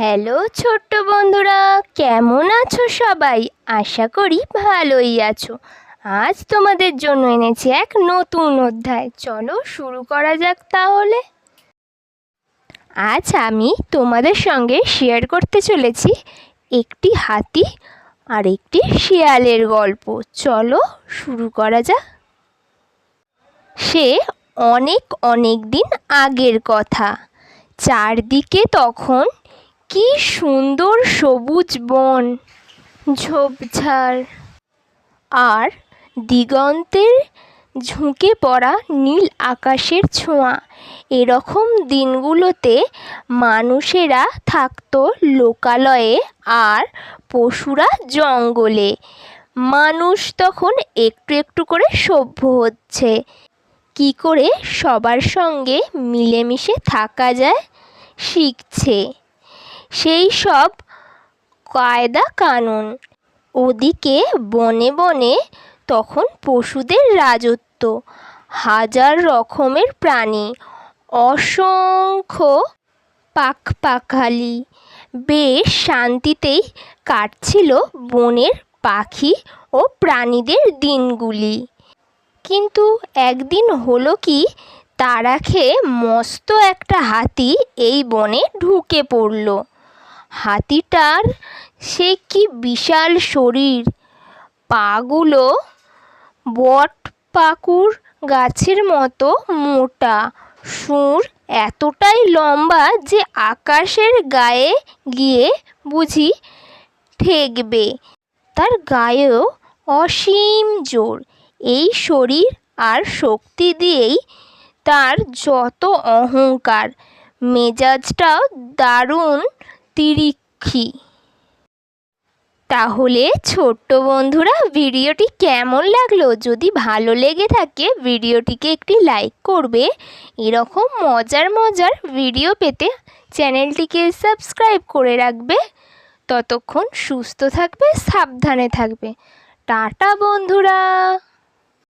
Hello ছোট্ট বন্ধুরা, কেমন আছো সবাই? আশা করি ভালোই আছো। আজ তোমাদের জন্য এনেছি এক নতুন অধ্যায়। চলো শুরু করা যাক তাহলে। আজ আমি তোমাদের সঙ্গে শেয়ার করতে চলেছি একটি হাতি আর একটি শিয়ালের গল্প। চলো শুরু করা যাক। সে অনেক অনেক দিন আগের কথা। চারদিকে তখন কি সুন্দর সবুজ বন, ঝোপঝাড় আর দিগন্তের ঝুঁকে পড়া নীল আকাশের ছোঁয়া। এরকম দিনগুলোতে মানুষেরা থাকতো লোকালয়ে আর পশুরা জঙ্গলে। মানুষ তখন একটু একটু করে সভ্য হচ্ছে। কি করে সবার সঙ্গে মিলেমিশে থাকা যায়, শিখছে। সেই সব কায়দা কানুন ওদিকে বনে বনে তখন পশুদের রাজত্ব। হাজার রকমের প্রাণী, অসংখ্য পাখপাখালি বেশ শান্তিতেই কাটছিল বনের পাখি ও প্রাণীদের দিনগুলি। কিন্তু একদিন হলো কি, তারা খেয়ে মস্ত একটা হাতি এই বনে ঢুকে পড়ল। হাতিটার, সে কি বিশাল শরীর? পাগুলো বট পাকুড় গাছের মতো মোটা। সুর এতটাই লম্বা যে আকাশের গায়ে গিয়ে বুঝি ঠেকবে। তার গায়েও অসীম জোর। এই শরীর আর শক্তি দিয়েই তার যত অহংকার। মেজাজটাও দারুণ তিরিক্ষি। তাহলে ছোট্ট বন্ধুরা, ভিডিওটি কেমন লাগল? যদি ভালো লেগে থাকে, ভিডিওটিকে একটি লাইক করবে। এরকম মজার মজার ভিডিও পেতে চ্যানেলটিকে সাবস্ক্রাইব করে রাখবে। ততক্ষণ সুস্থ থাকবে, সাবধানে থাকবে। টাটা বন্ধুরা!